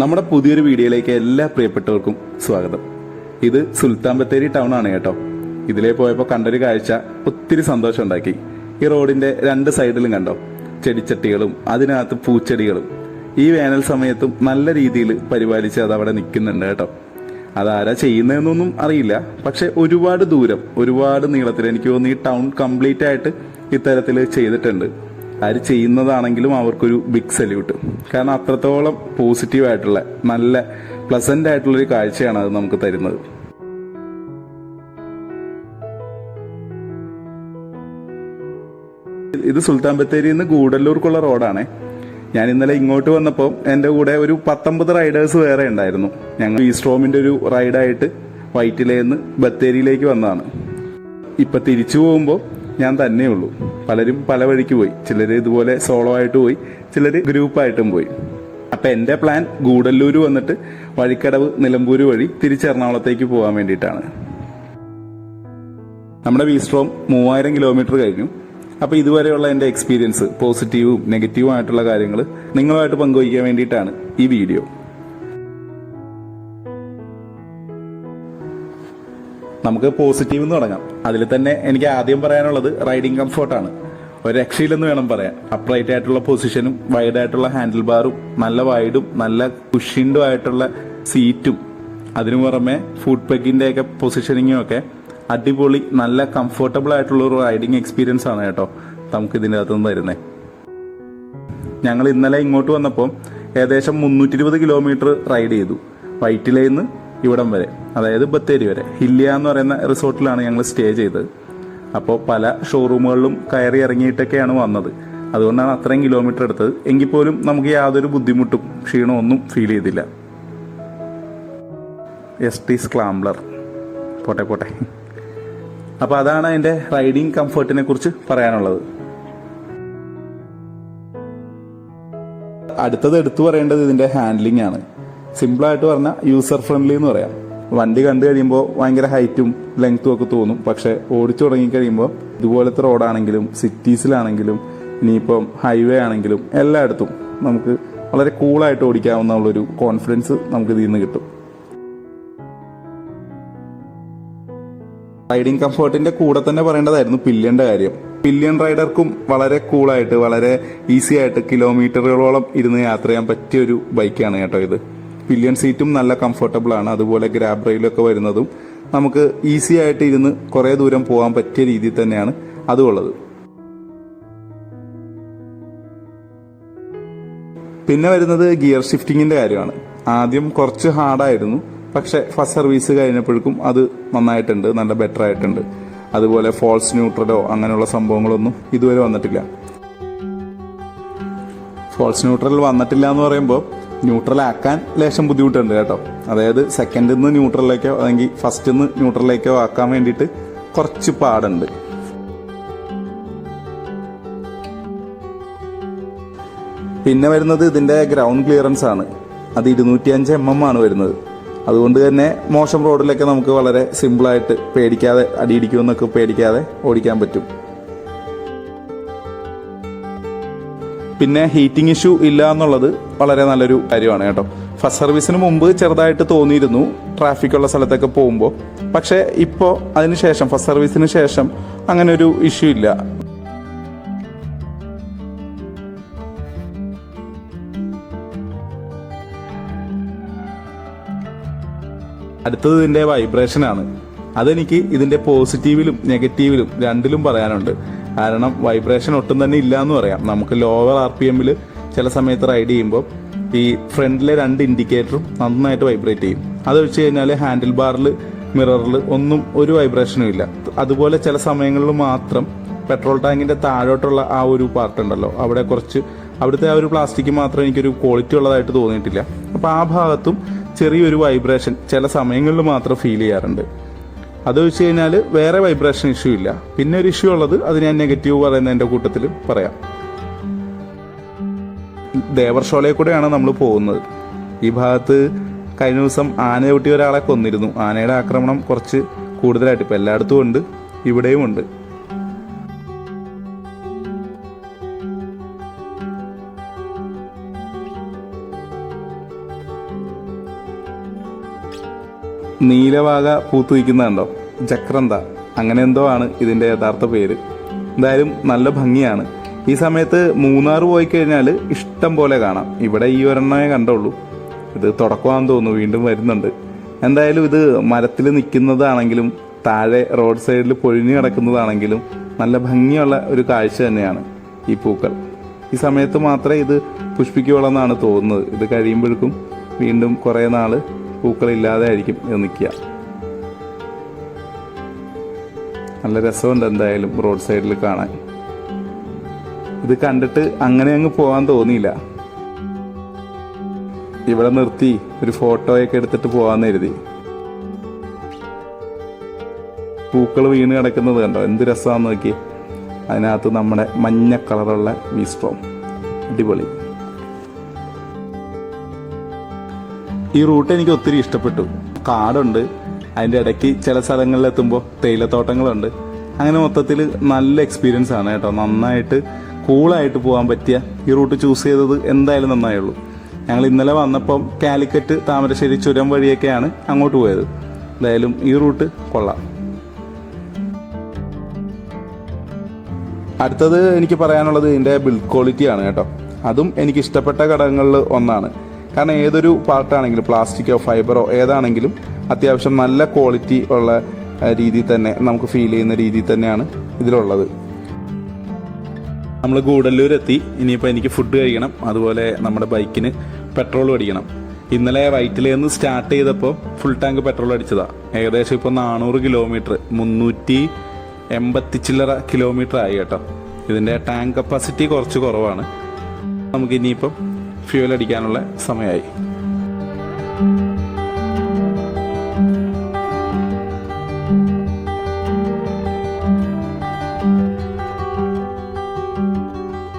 നമ്മുടെ പുതിയൊരു വീഡിയോയിലേക്ക് എല്ലാ പ്രിയപ്പെട്ടവർക്കും സ്വാഗതം. ഇത് സുൽത്താൻ ബത്തേരി ടൗൺ ആണ് കേട്ടോ. ഇതിലേ പോയപ്പോൾ കണ്ടൊരു കാഴ്ച ഒത്തിരി സന്തോഷം ഉണ്ടാക്കി. ഈ റോഡിന്റെ രണ്ട് സൈഡിലും കണ്ടോ? ചെടിച്ചട്ടികളും അതിനകത്ത് പൂച്ചെടികളും. ഈ വേനൽ സമയത്തും നല്ല രീതിയിൽ പരിപാലിച്ച് അത് അവിടെ നിൽക്കുന്നുണ്ട് കേട്ടോ. അതാരാ ചെയ്യുന്നതെന്നൊന്നും അറിയില്ല. പക്ഷെ ഒരുപാട് ദൂരം ഒരുപാട് നീളത്തിൽ എനിക്ക് തോന്നുന്നു ഈ ടൗൺ കംപ്ലീറ്റ് ആയിട്ട് ഇത്തരത്തിൽ ചെയ്തിട്ടുണ്ട്. ആര് ചെയ്യുന്നതാണെങ്കിലും അവർക്കൊരു ബിഗ് സല്യൂട്ട് കാരണം അത്രത്തോളം പോസിറ്റീവ് ആയിട്ടുള്ള നല്ല പ്ലസന്റ് ആയിട്ടുള്ള ഒരു കാഴ്ചയാണ് അത് നമുക്ക് തരുന്നത്. ഇത് സുൽത്താൻ ബത്തേരി നിന്ന് ഗൂഡല്ലൂർക്കുള്ള റോഡാണേ. ഞാൻ ഇന്നലെ ഇങ്ങോട്ട് വന്നപ്പോൾ എന്റെ കൂടെ ഒരു പത്തൊമ്പത് റൈഡേഴ്സ് വേറെ ഉണ്ടായിരുന്നു. ഞങ്ങൾ ഈസ്ട്രോമിന്റെ ഒരു റൈഡായിട്ട് വൈറ്റിലേന്ന് ബത്തേരിയിലേക്ക് വന്നതാണ്. ഇപ്പൊ തിരിച്ചു പോകുമ്പോൾ ഞാൻ തന്നെ ഉള്ളൂ. പലരും പല വഴിക്ക് പോയി. ചിലർ ഇതുപോലെ സോളോ ആയിട്ട് പോയി. ചിലർ ഗ്രൂപ്പായിട്ടും പോയി. അപ്പൊ എന്റെ പ്ലാൻ ഗൂഡല്ലൂർ വന്നിട്ട് വഴിക്കടവ് നിലമ്പൂര് വഴി തിരിച്ച് എറണാകുളത്തേക്ക് പോകാൻ വേണ്ടിയിട്ടാണ്. നമ്മുടെ വീസ്ട്രോം മൂവായിരം കിലോമീറ്റർ കഴിഞ്ഞു. അപ്പൊ ഇതുവരെയുള്ള എന്റെ എക്സ്പീരിയൻസ് പോസിറ്റീവും നെഗറ്റീവും ആയിട്ടുള്ള കാര്യങ്ങൾ നിങ്ങളുമായിട്ട് പങ്കുവയ്ക്കാൻ വേണ്ടിയിട്ടാണ് ഈ വീഡിയോ നമുക്ക് പോസിറ്റീവ് എന്ന് തുടങ്ങാം. അതിൽ തന്നെ എനിക്ക് ആദ്യം പറയാനുള്ളത് റൈഡിങ് കംഫോർട്ടാണ് ഒരു രക്ഷയില്ലെന്ന് വേണം പറയാൻ. അപ്രൈറ്റ് ആയിട്ടുള്ള പൊസിഷനും വൈഡ് ആയിട്ടുള്ള ഹാൻഡിൽ ബാറും നല്ല വൈഡും നല്ല കുഷിൻഡും ആയിട്ടുള്ള സീറ്റും അതിനു പുറമെ ഫുഡ് പെഗിന്റെ ഒക്കെ പൊസിഷനിങ്ങും ഒക്കെ അടിപൊളി നല്ല കംഫർട്ടബിൾ ആയിട്ടുള്ള ഒരു റൈഡിങ് എക്സ്പീരിയൻസ് ആണ് കേട്ടോ നമുക്ക് ഇതിന്റെ അകത്തുനിന്ന് തരുന്നത് ഞങ്ങൾ ഇന്നലെ ഇങ്ങോട്ട് വന്നപ്പോൾ ഏകദേശം മുന്നൂറ്റി ഇരുപത് കിലോമീറ്റർ റൈഡ് ചെയ്തു വൈറ്റിലേന്ന് ഇവിടം വരെ അതായത് ബത്തേരി വരെ. ഹില്ലിയ എന്ന് പറയുന്ന റിസോർട്ടിലാണ് ഞങ്ങൾ സ്റ്റേ ചെയ്തത്. അപ്പോൾ പല ഷോറൂമുകളിലും കയറി ഇറങ്ങിയിട്ടൊക്കെയാണ് വന്നത്. അതുകൊണ്ടാണ് അത്രയും കിലോമീറ്റർ എടുത്തത്. എങ്കിൽ പോലും നമുക്ക് യാതൊരു ബുദ്ധിമുട്ടും ക്ഷീണവും ഒന്നും ഫീൽ ചെയ്തില്ല. എസ് ടി സ്ക്ലാംബ്ലർ പോട്ടെ പോട്ടെ. അപ്പോൾ അതാണ് എന്റെ റൈഡിങ് കംഫർട്ടിനെ കുറിച്ച് പറയാനുള്ളത്. അടുത്തത് എടുത്തു പറയേണ്ടത് ഇതിന്റെ ഹാൻഡ്ലിംഗ് ആണ്. സിമ്പിൾ ആയിട്ട് പറഞ്ഞാൽ യൂസർ ഫ്രണ്ട്ലി എന്ന് പറയാം. വണ്ടി കണ്ടു കഴിയുമ്പോൾ ഭയങ്കര ഹൈറ്റും ലെങ്ത്തും ഒക്കെ തോന്നും. പക്ഷെ ഓടിച്ചു തുടങ്ങി കഴിയുമ്പോൾ ഇതുപോലത്തെ റോഡാണെങ്കിലും സിറ്റീസിലാണെങ്കിലും ഇനിയിപ്പം ഹൈവേ ആണെങ്കിലും എല്ലായിടത്തും നമുക്ക് വളരെ കൂളായിട്ട് ഓടിക്കാവുന്ന ഒരു കോൺഫിഡൻസ് നമുക്ക് ഇതിൽ നിന്ന് കിട്ടും. റൈഡിങ് കംഫർട്ടിന്റെ കൂടെ തന്നെ പറയേണ്ടതായിരുന്നു പില്യന്റെ കാര്യം. പില്യൺ റൈഡർക്കും വളരെ കൂളായിട്ട് വളരെ ഈസി ആയിട്ട് കിലോമീറ്ററുകളോളം ഇരുന്ന് യാത്ര ചെയ്യാൻ പറ്റിയ ഒരു ബൈക്കാണ് കേട്ടോ ഇത്. പില്യൺ സീറ്റും നല്ല കംഫർട്ടബിൾ ആണ്. അതുപോലെ ഗ്രാബ് റെയിലൊക്കെ വരുന്നതും നമുക്ക് ഈസി ആയിട്ട് ഇരുന്ന് കുറേ ദൂരം പോകാൻ പറ്റിയ രീതിയിൽ തന്നെയാണ് അതും ഉള്ളത് പിന്നെ വരുന്നത് ഗിയർ ഷിഫ്റ്റിങ്ങിന്റെ കാര്യമാണ്. ആദ്യം കുറച്ച് ഹാർഡായിരുന്നു പക്ഷെ ഫസ്റ്റ് സർവീസ് കഴിഞ്ഞപ്പോഴേക്കും അത് നന്നായിട്ടുണ്ട് നല്ല ബെറ്റർ ആയിട്ടുണ്ട്. അതുപോലെ ഫോൾസ് ന്യൂട്രലോ അങ്ങനെയുള്ള സംഭവങ്ങളൊന്നും ഇതുവരെ വന്നിട്ടില്ല. ഫോൾസ് ന്യൂട്രൽ വന്നിട്ടില്ല എന്ന് പറയുമ്പോൾ ന്യൂട്രൽ ആക്കാൻ ലേശം ബുദ്ധിമുട്ടുണ്ട് കേട്ടോ. അതായത് സെക്കൻഡിൽ നിന്ന് ന്യൂട്രലിലേക്കോ അല്ലെങ്കിൽ ഫസ്റ്റിൽ നിന്ന് ന്യൂട്രലിലേക്കോ ആക്കാൻ വേണ്ടിയിട്ട് കുറച്ച് പാടുണ്ട്. പിന്നെ വരുന്നത് ഇതിന്റെ ഗ്രൗണ്ട് ക്ലിയറൻസ് ആണ്. അത് ഇരുന്നൂറ്റി അഞ്ച് എം എം ആണ് വരുന്നത്. അതുകൊണ്ട് തന്നെ മോശം റോഡിലൊക്കെ നമുക്ക് വളരെ സിമ്പിളായിട്ട് പേടിക്കാതെ അടിയിടിക്കുമെന്നൊക്കെ പേടിക്കാതെ ഓടിക്കാൻ പറ്റും. പിന്നെ ഹീറ്റിംഗ് ഇഷ്യൂ ഇല്ല എന്നുള്ളത് വളരെ നല്ലൊരു കാര്യമാണ് കേട്ടോ. ഫസ്റ്റ് സർവീസിന് മുമ്പ് ചെറുതായിട്ട് തോന്നിയിരുന്നു ട്രാഫിക് ഉള്ള സ്ഥലത്തൊക്കെ പോകുമ്പോൾ പക്ഷേ ഇപ്പോൾ അതിന് ശേഷം ഫസ്റ്റ് സർവീസിന് ശേഷം അങ്ങനെ ഒരു ഇഷ്യൂ ഇല്ല. അടുത്തത് ഇതിന്റെ വൈബ്രേഷൻ ആണ്. അതെനിക്ക് ഇതിന്റെ പോസിറ്റീവിലും നെഗറ്റീവിലും രണ്ടിലും പറയാനുണ്ട്. കാരണം വൈബ്രേഷൻ ഒട്ടും തന്നെ ഇല്ല എന്ന് പറയാം. നമുക്ക് ലോവർ ആർ പി എമ്മിൽ ചില സമയത്ത് റൈഡ് ചെയ്യുമ്പോൾ ഈ ഫ്രണ്ടിലെ രണ്ട് ഇൻഡിക്കേറ്ററും നന്നായിട്ട് വൈബ്രേറ്റ് ചെയ്യും. അത് വെച്ച് കഴിഞ്ഞാൽ ഹാൻഡിൽ ബാറിൽ മിററിൽ ഒന്നും ഒരു വൈബ്രേഷനും ഇല്ല. അതുപോലെ ചില സമയങ്ങളിൽ മാത്രം പെട്രോൾ ടാങ്കിന്റെ താഴോട്ടുള്ള ആ ഒരു പാർട്ട് ഉണ്ടല്ലോ. അവിടെ കുറച്ച് അവിടുത്തെ ആ ഒരു പ്ലാസ്റ്റിക് മാത്രം എനിക്കൊരു ക്വാളിറ്റി ഉള്ളതായിട്ട് തോന്നിയിട്ടില്ല. അപ്പോൾ ആ ഭാഗത്തും ചെറിയൊരു വൈബ്രേഷൻ ചില സമയങ്ങളിൽ മാത്രം ഫീൽ ചെയ്യാറുണ്ട്. അത് വെച്ച് കഴിഞ്ഞാൽ വേറെ വൈബ്രേഷൻ ഇഷ്യൂ ഇല്ല. പിന്നെ ഒരു ഇഷ്യൂ ഉള്ളത് അത് ഞാൻ നെഗറ്റീവ് പറയുന്നതിന്റെ കൂട്ടത്തിൽ പറയാം. ദേവർഷോളയിൽ കൂടെയാണ് നമ്മൾ പോകുന്നത്. ഈ ഭാഗത്ത് കഴിഞ്ഞ ദിവസം ആന ചവിട്ടി ഒരാളെ കൊന്നിരുന്നു. ആനയുടെ ആക്രമണം കുറച്ച് കൂടുതലായിട്ട് ഇപ്പം എല്ലായിടത്തും ഉണ്ട് ഇവിടെയും ഉണ്ട്. നീലവാക പൂത്തു നിൽക്കുന്നുണ്ടോ ജക്രന്ത. അങ്ങനെ എന്തോ ആണ് ഇതിന്റെ യഥാർത്ഥ പേര്. എന്തായാലും നല്ല ഭംഗിയാണ്. ഈ സമയത്ത് മൂന്നാർ പോയി കഴിഞ്ഞാൽ ഇഷ്ടം പോലെ കാണാം. ഇവിടെ ഈ ഒരെണ്ണമേ കണ്ടുള്ളൂ. ഇത് തുടക്കമാണെന്ന് തോന്നുന്നു വീണ്ടും വരുന്നുണ്ട്. എന്തായാലും ഇത് മരത്തിൽ നിൽക്കുന്നതാണെങ്കിലും താഴെ റോഡ് സൈഡിൽ പൊഴിഞ്ഞു കിടക്കുന്നതാണെങ്കിലും നല്ല ഭംഗിയുള്ള ഒരു കാഴ്ച തന്നെയാണ് ഈ പൂക്കൾ. ഈ സമയത്ത് മാത്രമേ ഇത് പുഷ്പിക്കുകയുള്ളൂ എന്നാണ് തോന്നുന്നത്. ഇത് കഴിയുമ്പോഴേക്കും വീണ്ടും കുറേ നാൾ പൂക്കളില്ലാതെ ആയിരിക്കും ഇത് നിൽക്കുക. നല്ല രസമുണ്ട് എന്തായാലും റോഡ് സൈഡിൽ കാണാൻ. ഇത് കണ്ടിട്ട് അങ്ങനെ അങ്ങ് പോകാൻ തോന്നിയില്ല. ഇവിടെ നിർത്തി ഒരു ഫോട്ടോയൊക്കെ എടുത്തിട്ട് പോകാന്ന് കരുതി. പൂക്കൾ വീണ് കിടക്കുന്നത് കണ്ടോ? എന്ത് രസമാണെന്ന് നോക്കി അതിനകത്ത് നമ്മുടെ മഞ്ഞ കളറുള്ള വിസ്ട്രോം അടിപൊളി. ഈ റൂട്ട് എനിക്ക് ഒത്തിരി ഇഷ്ടപ്പെട്ടു. കാടുണ്ട്. അതിന്റെ ഇടയ്ക്ക് ചില സ്ഥലങ്ങളിൽ എത്തുമ്പോൾ തേയിലത്തോട്ടങ്ങളുണ്ട്. അങ്ങനെ മൊത്തത്തിൽ നല്ല എക്സ്പീരിയൻസ് ആണ് കേട്ടോ. നന്നായിട്ട് കൂളായിട്ട് പോകാൻ പറ്റിയ ഈ റൂട്ട് ചൂസ് ചെയ്തത് എന്തായാലും നന്നായുള്ളൂ. ഞങ്ങൾ ഇന്നലെ വന്നപ്പം കാലിക്കറ്റ് താമരശ്ശേരി ചുരം വഴിയൊക്കെയാണ് അങ്ങോട്ട് പോയത്. എന്തായാലും ഈ റൂട്ട് കൊള്ളാം. അടുത്തത് എനിക്ക് പറയാനുള്ളത് ഇതിന്റെ ബിൽഡ് ക്വാളിറ്റിയാണ് കേട്ടോ. അതും എനിക്ക് ഇഷ്ടപ്പെട്ട ഘടകങ്ങളിൽ ഒന്നാണ്. കാരണം ഏതൊരു പാർട്ടാണെങ്കിലും പ്ലാസ്റ്റിക്കോ ഫൈബറോ ഏതാണെങ്കിലും അത്യാവശ്യം നല്ല ക്വാളിറ്റി ഉള്ള രീതിയിൽ തന്നെ നമുക്ക് ഫീൽ ചെയ്യുന്ന രീതിയിൽ തന്നെയാണ് ഇതിലുള്ളത്. നമ്മൾ ഗൂഡല്ലൂർ എത്തി ഇനിയിപ്പോൾ എനിക്ക് ഫുഡ് കഴിക്കണം. അതുപോലെ നമ്മുടെ ബൈക്കിന് പെട്രോൾ അടിക്കണം ഇന്നലെ വൈറ്റിലേ നിന്ന് സ്റ്റാർട്ട് ചെയ്തപ്പോൾ ഫുൾ ടാങ്ക് പെട്രോൾ അടിച്ചതാണ് ഏകദേശം ഇപ്പോൾ നാനൂറ് കിലോമീറ്റർ മുന്നൂറ്റി എൺപത്തി ചില്ലറ കിലോമീറ്റർ ആയി കേട്ടോ. ഇതിന്റെ ടാങ്ക് കപ്പാസിറ്റി കുറച്ച് കുറവാണ്. നമുക്ക് ഇനിയിപ്പം ഫ്യൂൽ അടിക്കാനുള്ള സമയമായി.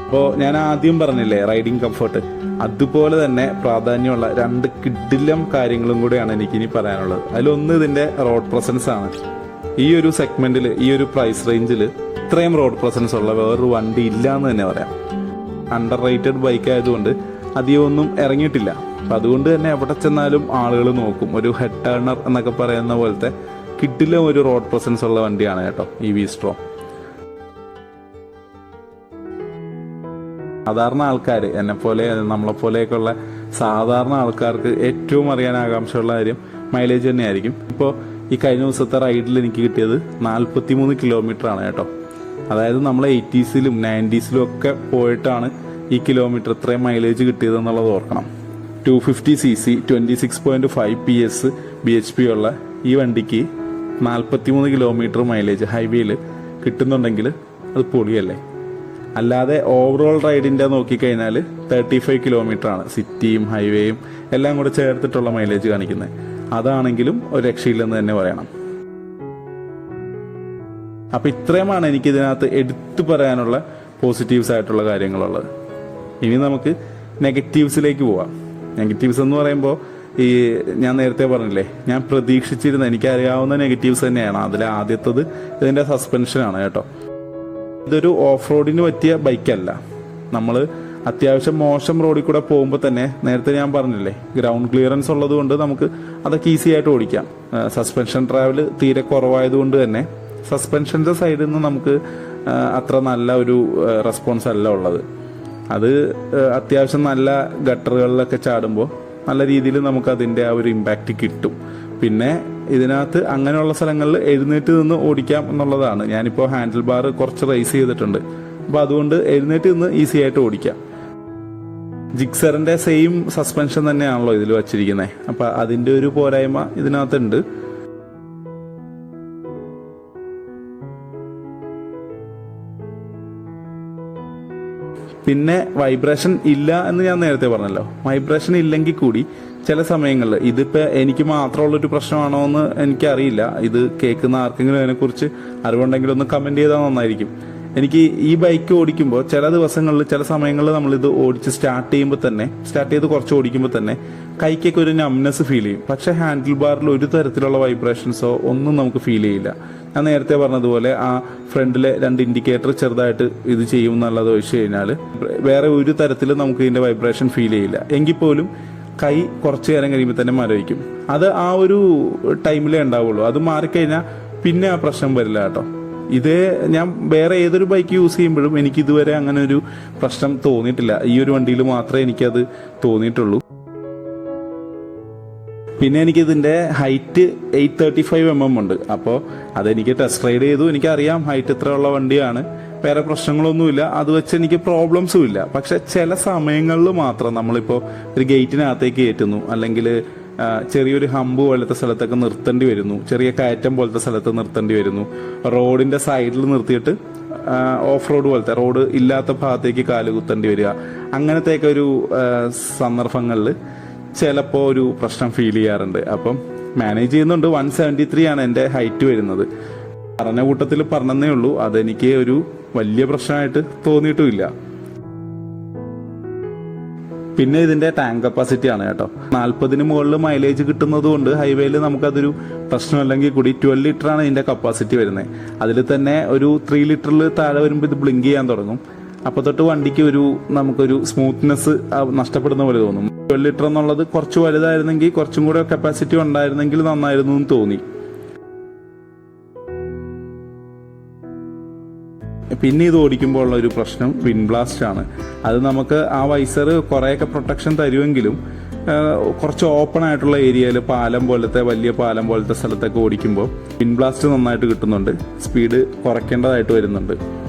അപ്പോൾ ഞാൻ ആദ്യം പറഞ്ഞില്ലേ റൈഡിങ് കംഫർട്ട് അതുപോലെ തന്നെ പ്രാധാന്യമുള്ള രണ്ട് കിഡിലം കാര്യങ്ങളും കൂടെയാണ് എനിക്ക് ഇനി പറയാനുള്ളത്. അതിലൊന്ന് ഇതിന്റെ റോഡ് പ്രസൻസ് ആണ്. ഈ ഒരു സെഗ്മെന്റിൽ ഈ ഒരു പ്രൈസ് റേഞ്ചിൽ ഇത്രയും റോഡ് പ്രസൻസ് ഉള്ള വേറൊരു വണ്ടി ഇല്ല എന്ന് തന്നെ പറയാം. അണ്ടർ റേറ്റഡ് ബൈക്ക് ആയതുകൊണ്ട് അധികം ഒന്നും ഇറങ്ങിയിട്ടില്ല. അപ്പം അതുകൊണ്ട് തന്നെ എവിടെ ചെന്നാലും ആളുകൾ നോക്കും. ഒരു ഹെഡ് ടേണർ എന്നൊക്കെ പറയുന്ന പോലത്തെ കിട്ടില്ല ഒരു റോഡ് പ്രസൻസ് ഉള്ള വണ്ടിയാണ് കേട്ടോ ഇ വി സ്ട്രോ സാധാരണ ആൾക്കാർ എന്നെ പോലെ നമ്മളെ പോലെയൊക്കെയുള്ള സാധാരണ ആൾക്കാർക്ക് ഏറ്റവും അറിയാൻ ആകാംക്ഷയുള്ള കാര്യം മൈലേജ് തന്നെയായിരിക്കും. ഇപ്പോൾ ഈ കഴിഞ്ഞ ദിവസത്തെ റൈഡിൽ എനിക്ക് കിട്ടിയത് നാൽപ്പത്തി മൂന്ന് കിലോമീറ്റർ ആണ് കേട്ടോ. അതായത് നമ്മൾ എയ്റ്റീസിലും നയന്റീസിലും ഒക്കെ പോയിട്ടാണ് ഈ കിലോമീറ്റർ ഇത്രയും മൈലേജ് കിട്ടിയതെന്നുള്ളത് ഓർക്കണം. Two fifty C C twenty six point five P S B H P ഉള്ള ഈ വണ്ടിക്ക് നാൽപ്പത്തി മൂന്ന് കിലോമീറ്റർ മൈലേജ് ഹൈവേയിൽ കിട്ടുന്നുണ്ടെങ്കിൽ അത് പൊളിയല്ലേ? അല്ലാതെ ഓവറോൾ റൈഡിന്റെ നോക്കിക്കഴിഞ്ഞാൽ തേർട്ടി ഫൈവ് കിലോമീറ്റർ ആണ് സിറ്റിയും ഹൈവേയും എല്ലാം കൂടെ ചേർത്തിട്ടുള്ള മൈലേജ് കാണിക്കുന്നത് അതാണെങ്കിലും ഒരു രക്ഷയില്ലെന്ന് തന്നെ പറയണം. അപ്പം ഇത്രയുമാണ് എനിക്ക് ഇതിനകത്ത് എടുത്തു പറയാനുള്ള പോസിറ്റീവ്സ് ആയിട്ടുള്ള കാര്യങ്ങളുള്ളത്. ഇനി നമുക്ക് നെഗറ്റീവ്സിലേക്ക് പോവാം. നെഗറ്റീവ്സ് എന്ന് പറയുമ്പോൾ ഈ ഞാൻ നേരത്തെ പറഞ്ഞില്ലേ ഞാൻ പ്രതീക്ഷിച്ചിരുന്ന എനിക്കറിയാവുന്ന നെഗറ്റീവ്സ് തന്നെയാണ്. അതിൽ ആദ്യത്തത് ഇതിന്റെ സസ്പെൻഷനാണ് കേട്ടോ. ഇതൊരു ഓഫ് റോഡിന് പറ്റിയ ബൈക്കല്ല നമ്മൾ അത്യാവശ്യം മോശം റോഡിൽ കൂടെ പോകുമ്പോൾ തന്നെ നേരത്തെ ഞാൻ പറഞ്ഞില്ലേ ഗ്രൗണ്ട് ക്ലിയറൻസ് ഉള്ളത് കൊണ്ട് നമുക്ക് അതൊക്കെ ഈസി ആയിട്ട് ഓടിക്കാം. സസ്പെൻഷൻ ട്രാവൽ തീരെ കുറവായതുകൊണ്ട് തന്നെ സസ്പെൻഷന്റെ സൈഡിൽ നിന്ന് നമുക്ക് അത്ര നല്ല ഒരു റെസ്പോൺസ് അല്ല ഉള്ളത്. അത് അത്യാവശ്യം നല്ല ഗട്ടറുകളിലൊക്കെ ചാടുമ്പോൾ നല്ല രീതിയിൽ നമുക്ക് അതിന്റെ ആ ഒരു ഇമ്പാക്റ്റ് കിട്ടും. പിന്നെ ഇതിനകത്ത് അങ്ങനെയുള്ള സ്ഥലങ്ങളിൽ എഴുന്നേറ്റ് നിന്ന് ഓടിക്കാം എന്നുള്ളതാണ്. ഞാനിപ്പോൾ ഹാൻഡിൽ ബാർ കുറച്ച് റൈസ് ചെയ്തിട്ടുണ്ട്. അപ്പോൾ അതുകൊണ്ട് എഴുന്നേറ്റ് നിന്ന് ഈസി ആയിട്ട് ഓടിക്കാം. ജിക്സറിന്റെ സെയിം സസ്പെൻഷൻ തന്നെയാണല്ലോ ഇതിൽ വച്ചിരിക്കുന്നത് അപ്പോൾ അതിന്റെ ഒരു പോരായ്മ ഇതിനകത്തുണ്ട്. പിന്നെ വൈബ്രേഷൻ ഇല്ല എന്ന് ഞാൻ നേരത്തെ പറഞ്ഞല്ലോ. വൈബ്രേഷൻ ഇല്ലെങ്കിൽ കൂടി ചില സമയങ്ങളിൽ ഇതിപ്പോൾ എനിക്ക് മാത്രമുള്ളൊരു പ്രശ്നമാണോ എന്ന് എനിക്കറിയില്ല. ഇത് കേൾക്കുന്ന ആർക്കെങ്കിലും അതിനെക്കുറിച്ച് അറിവുണ്ടെങ്കിൽ ഒന്ന് കമന്റ് ചെയ്താൽ നന്നായിരിക്കും. എനിക്ക് ഈ ബൈക്ക് ഓടിക്കുമ്പോൾ ചില ദിവസങ്ങളിൽ ചില സമയങ്ങളിൽ നമ്മളിത് ഓടിച്ച് സ്റ്റാർട്ട് ചെയ്യുമ്പോൾ തന്നെ സ്റ്റാർട്ട് ചെയ്ത് കുറച്ച് ഓടിക്കുമ്പോൾ തന്നെ കൈക്കൊക്കെ ഒരു നംനെസ് ഫീൽ ചെയ്യും. പക്ഷേ ഹാൻഡിൽ ബാറിൽ ഒരു തരത്തിലുള്ള വൈബ്രേഷൻസോ ഒന്നും നമുക്ക് ഫീൽ ചെയ്യില്ല. ഞാൻ നേരത്തെ പറഞ്ഞതുപോലെ ആ ഫ്രണ്ടിലെ രണ്ട് ഇൻഡിക്കേറ്റർ ചെറുതായിട്ട് ഇത് ചെയ്യും എന്നുള്ളത് വെച്ച് കഴിഞ്ഞാൽ വേറെ ഒരു തരത്തിലും നമുക്ക് ഇതിന്റെ വൈബ്രേഷൻ ഫീൽ ചെയ്യില്ല. എങ്കിൽ പോലും കൈ കുറച്ച് നേരം കഴിയുമ്പോൾ തന്നെ മരവിക്കും. അത് ആ ഒരു ടൈമിലേ ഉണ്ടാവുള്ളൂ. അത് മാറിക്കഴിഞ്ഞാൽ പിന്നെ ആ പ്രശ്നം വരില്ല കേട്ടോ. ഇത് ഞാൻ വേറെ ഏതൊരു ബൈക്ക് യൂസ് ചെയ്യുമ്പോഴും എനിക്ക് ഇതുവരെ അങ്ങനെ ഒരു പ്രശ്നം തോന്നിയിട്ടില്ല. ഈ ഒരു വണ്ടിയിൽ മാത്രമേ എനിക്കത് തോന്നിയിട്ടുള്ളൂ. പിന്നെ എനിക്ക് ഇതിന്റെ height eight thirty five M M ഉണ്ട്. അപ്പോൾ അതെനിക്ക് ടെസ്റ്റ് റൈഡ് ചെയ്തു. എനിക്കറിയാം ഹൈറ്റ് ഇത്ര ഉള്ള വണ്ടിയാണ്. വേറെ പ്രശ്നങ്ങളൊന്നുമില്ല. അത് വെച്ച് എനിക്ക് പ്രോബ്ലംസും ഇല്ല. പക്ഷെ ചില സമയങ്ങളിൽ മാത്രം നമ്മളിപ്പോൾ ഒരു ഗേറ്റിനകത്തേക്ക് കയറ്റുന്നു. അല്ലെങ്കിൽ ചെറിയൊരു ഹമ്പ് പോലത്തെ സ്ഥലത്തൊക്കെ നിർത്തേണ്ടി വരുന്നു. ചെറിയ കയറ്റം പോലത്തെ സ്ഥലത്ത് നിർത്തേണ്ടി വരുന്നു. റോഡിന്റെ സൈഡിൽ നിർത്തിയിട്ട് ഓഫ് റോഡ് പോലത്തെ റോഡ് ഇല്ലാത്ത ഭാഗത്തേക്ക് കാൽ കുത്തേണ്ടി വരിക. അങ്ങനത്തെയൊക്കെ ഒരു സന്ദർഭങ്ങളിൽ ചിലപ്പോൾ ഒരു പ്രശ്നം ഫീൽ ചെയ്യാറുണ്ട്. അപ്പം മാനേജ് ചെയ്യുന്നുണ്ട്. വൺ സെവന്റി ത്രീ ആണ് എന്റെ ഹൈറ്റ് വരുന്നത്. പറഞ്ഞ കൂട്ടത്തിൽ പറഞ്ഞതേ ഉള്ളൂ. അതെനിക്ക് ഒരു വലിയ പ്രശ്നമായിട്ട് തോന്നിയിട്ടുമില്ല. പിന്നെ ഇതിന്റെ ടാങ്ക് കപ്പാസിറ്റി ആണ് കേട്ടോ. നാൽപ്പതിന് മുകളിൽ മൈലേജ് കിട്ടുന്നത് കൊണ്ട് ഹൈവേയിൽ നമുക്കതൊരു പ്രശ്നമല്ലെങ്കിൽ കൂടി ട്വൽവ് ലിറ്റർ ആണ് ഇതിന്റെ കപ്പാസിറ്റി വരുന്നത്. അതിൽ തന്നെ ഒരു ത്രീ ലിറ്ററിൽ താഴെ വരുമ്പോൾ ഇത് ബ്ലിങ്ക് ചെയ്യാൻ തുടങ്ങും. അപ്പൊ തൊട്ട് വണ്ടിക്ക് ഒരു നമുക്കൊരു സ്മൂത്ത്നെസ് നഷ്ടപ്പെടുന്ന പോലെ തോന്നും. ട്വൽവ് ലിറ്റർ എന്നുള്ളത് കുറച്ച് വലുതായിരുന്നെങ്കിൽ കുറച്ചും കൂടെ കപ്പാസിറ്റി ഉണ്ടായിരുന്നെങ്കിൽ നന്നായിരുന്നു എന്ന് തോന്നി. പിന്നെ ഇത് ഓടിക്കുമ്പോൾ ഉള്ള ഒരു പ്രശ്നം വിൻ ബ്ലാസ്റ്റ് ആണ്. അത് നമുക്ക് ആ വൈസർ കുറേയൊക്കെ പ്രൊട്ടക്ഷൻ തരുമെങ്കിലും കുറച്ച് ഓപ്പൺ ആയിട്ടുള്ള ഏരിയയിൽ പാലം പോലത്തെ വലിയ പാലം പോലത്തെ സ്ഥലത്തൊക്കെ ഓടിക്കുമ്പോൾ വിൻ ബ്ലാസ്റ്റ് നന്നായിട്ട് കിട്ടുന്നുണ്ട്. സ്പീഡ് കുറയ്ക്കേണ്ടതായിട്ട് വരുന്നുണ്ട്.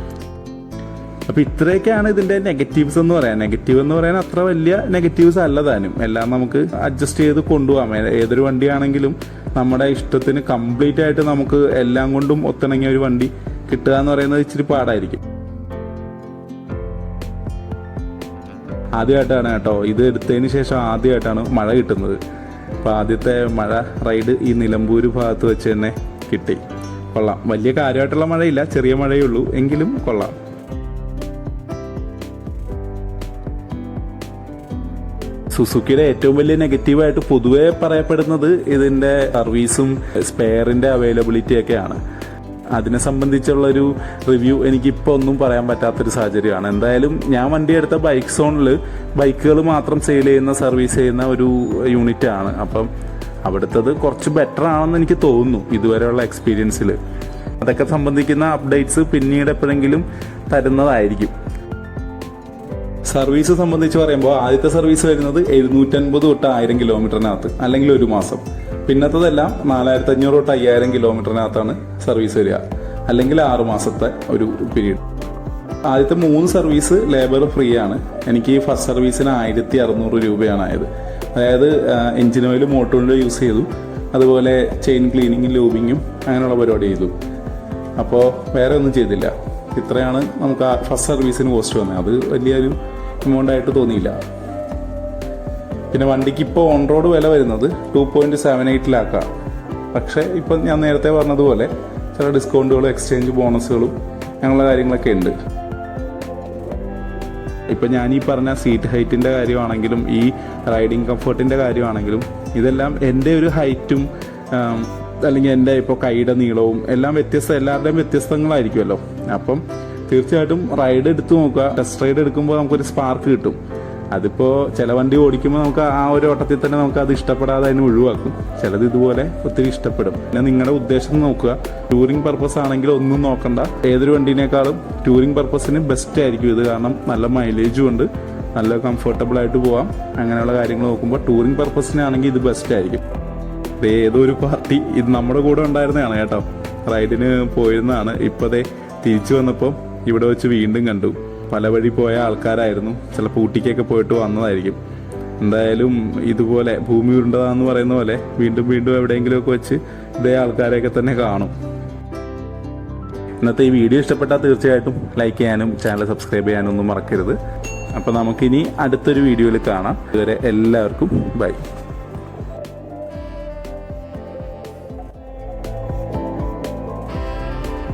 അപ്പൊ ഇത്രയൊക്കെയാണ് ഇതിന്റെ നെഗറ്റീവ്സ് എന്ന് പറയാൻ. നെഗറ്റീവ് എന്ന് പറയാൻ അത്ര വലിയ നെഗറ്റീവ്സ് അല്ല താനും. എല്ലാം നമുക്ക് അഡ്ജസ്റ്റ് ചെയ്ത് കൊണ്ടുപോകാം. ഏതൊരു വണ്ടിയാണെങ്കിലും നമ്മുടെ ഇഷ്ടത്തിന് കംപ്ലീറ്റ് ആയിട്ട് നമുക്ക് എല്ലാം കൊണ്ടും ഒത്തിണങ്ങിയ ഒരു വണ്ടി കിട്ടുക എന്ന് പറയുന്നത് ഇച്ചിരി പാടായിരിക്കും. ആദ്യമായിട്ടാണ് കേട്ടോ ഇത് എടുത്തതിന് ശേഷം ആദ്യമായിട്ടാണ് മഴ കിട്ടുന്നത്. അപ്പൊ ആദ്യത്തെ മഴ റൈഡ് ഈ നിലമ്പൂര് ഭാഗത്ത് വെച്ച് തന്നെ കിട്ടി. കൊള്ളാം. വലിയ കാര്യമായിട്ടുള്ള മഴയില്ല ചെറിയ മഴയേ ഉള്ളൂ. എങ്കിലും കൊള്ളാം. സുസുക്കിയുടെ ഏറ്റവും വലിയ നെഗറ്റീവായിട്ട് പൊതുവെ പറയപ്പെടുന്നത് ഇതിന്റെ സർവീസും സ്പെയറിന്റെ അവൈലബിലിറ്റി ഒക്കെയാണ്. അതിനെ സംബന്ധിച്ചുള്ള ഒരു റിവ്യൂ എനിക്ക് എനിക്കിപ്പോൾ ഒന്നും പറയാൻ പറ്റാത്തൊരു സാഹചര്യമാണ്. എന്തായാലും ഞാൻ വണ്ടി എടുത്ത ബൈക്ക് സോണിൽ ബൈക്കുകൾ മാത്രം സെയിൽ ചെയ്യുന്ന സർവീസ് ചെയ്യുന്ന ഒരു യൂണിറ്റ് ആണ്. അപ്പം അവിടുത്തത് കുറച്ച് ബെറ്റർ ആണെന്ന് എനിക്ക് തോന്നുന്നു ഇതുവരെയുള്ള എക്സ്പീരിയൻസിൽ അതൊക്കെ സംബന്ധിക്കുന്ന അപ്ഡേറ്റ്സ് പിന്നീട് എപ്പോഴെങ്കിലും തരുന്നതായിരിക്കും. സർവീസ് സംബന്ധിച്ച് പറയുമ്പോൾ ആദ്യത്തെ സർവീസ് വരുന്നത് എഴുന്നൂറ്റൻപത് തൊട്ട് ആയിരം കിലോമീറ്ററിനകത്ത് അല്ലെങ്കിൽ ഒരു മാസം. പിന്നത്തതെല്ലാം നാലായിരത്തി അഞ്ഞൂറ് തൊട്ട് അയ്യായിരം കിലോമീറ്ററിനകത്താണ് സർവീസ് വരിക. അല്ലെങ്കിൽ ആറ് മാസത്തെ ഒരു പീരീഡ് ആദ്യത്തെ മൂന്ന് സർവീസ് ലേബർ ഫ്രീ ആണ്. എനിക്ക് ഫസ്റ്റ് സർവീസിന് ആയിരത്തി അറുന്നൂറ് രൂപയാണ് ആയത് അതായത് എഞ്ചിൻ ഓയിൽ മോട്ടോറിൽ യൂസ് ചെയ്തു. അതുപോലെ ചെയിൻ ക്ലീനിങ്ങും ലൂബിങ്ങും അങ്ങനെയുള്ള പരിപാടി ചെയ്തു. അപ്പോൾ വേറെ ഒന്നും ചെയ്തില്ല. ഇത്രയാണ് നമുക്ക് ആ ഫസ്റ്റ് സർവീസിന് കോസ്റ്റ് വന്നത്. അത് വലിയൊരു എമൗണ്ട് തോന്നിയില്ല. പിന്നെ വണ്ടിക്ക് ഇപ്പോൾ ഓൺ റോഡ് വില വരുന്നത് ടു പോയിന്റ് സെവൻ എയ്റ്റിലാക്കാം പക്ഷേ ഇപ്പം ഞാൻ നേരത്തെ പറഞ്ഞതുപോലെ ചില ഡിസ്കൗണ്ടുകളും എക്സ്ചേഞ്ച് ബോണസുകളും അങ്ങനെയുള്ള കാര്യങ്ങളൊക്കെ ഉണ്ട്. ഇപ്പം ഞാൻ ഈ പറഞ്ഞ സീറ്റ് ഹൈറ്റിന്റെ കാര്യമാണെങ്കിലും ഈ റൈഡിങ് കംഫർട്ടിന്റെ കാര്യമാണെങ്കിലും ഇതെല്ലാം എന്റെ ഒരു ഹൈറ്റും അല്ലെങ്കിൽ എന്റെ ഇപ്പോൾ കൈയുടെ നീളവും എല്ലാം വ്യത്യസ്ത എല്ലാവരുടെയും വ്യത്യസ്തങ്ങളായിരിക്കുമല്ലോ. അപ്പം തീർച്ചയായിട്ടും റൈഡ് എടുത്തു നോക്കുക. ടെസ്റ്റ് റൈഡ് എടുക്കുമ്പോൾ നമുക്കൊരു സ്പാർക്ക് കിട്ടും. അതിപ്പോ ചില വണ്ടി ഓടിക്കുമ്പോൾ നമുക്ക് ആ ഒരു ഓട്ടത്തിൽ തന്നെ നമുക്ക് അത് ഇഷ്ടപ്പെടാതെ അതിനെ ഒഴിവാക്കും. ചിലത് ഇതുപോലെ ഒത്തിരി ഇഷ്ടപ്പെടും. പിന്നെ നിങ്ങളുടെ ഉദ്ദേശം നോക്കുക. ടൂറിംഗ് പർപ്പസ് ആണെങ്കിൽ ഒന്നും നോക്കണ്ട. ഏതൊരു വണ്ടിനേക്കാളും ടൂറിംഗ് പർപ്പസിന് ബെസ്റ്റ് ആയിരിക്കും ഇത്. കാരണം നല്ല മൈലേജും ഉണ്ട്. നല്ല കംഫർട്ടബിൾ ആയിട്ട് പോവാം. അങ്ങനെയുള്ള കാര്യങ്ങൾ നോക്കുമ്പോൾ ടൂറിംഗ് പർപ്പസിനാണെങ്കിൽ ഇത് ബെസ്റ്റ് ആയിരിക്കും. ഇത് ഏതൊരു പാർട്ടി ഇത് നമ്മുടെ കൂടെ ഉണ്ടായിരുന്നതാണ് കേട്ടോ. റൈഡിന് പോയിരുന്നതാണ്. ഇപ്പതേ തിരിച്ചു വന്നപ്പോൾ ഇവിടെ വെച്ച് വീണ്ടും കണ്ടു. പല വഴി പോയ ആൾക്കാരായിരുന്നു. ചിലപ്പോൾ ഊട്ടിക്കൊക്കെ പോയിട്ട് വന്നതായിരിക്കും. എന്തായാലും ഇതുപോലെ ഭൂമി ഉരുണ്ടതാന്ന് പറയുന്ന പോലെ വീണ്ടും വീണ്ടും എവിടെയെങ്കിലുമൊക്കെ വെച്ച് ഇതേ ആൾക്കാരെയൊക്കെ തന്നെ കാണും. ഇന്നത്തെ ഈ വീഡിയോ ഇഷ്ടപ്പെട്ടാൽ തീർച്ചയായിട്ടും ലൈക്ക് ചെയ്യാനും ചാനൽ സബ്സ്ക്രൈബ് ചെയ്യാനും ഒന്നും മറക്കരുത്. അപ്പോൾ നമുക്കിനി അടുത്തൊരു വീഡിയോയിൽ കാണാം. ഇതുവരെ എല്ലാവർക്കും ബൈ.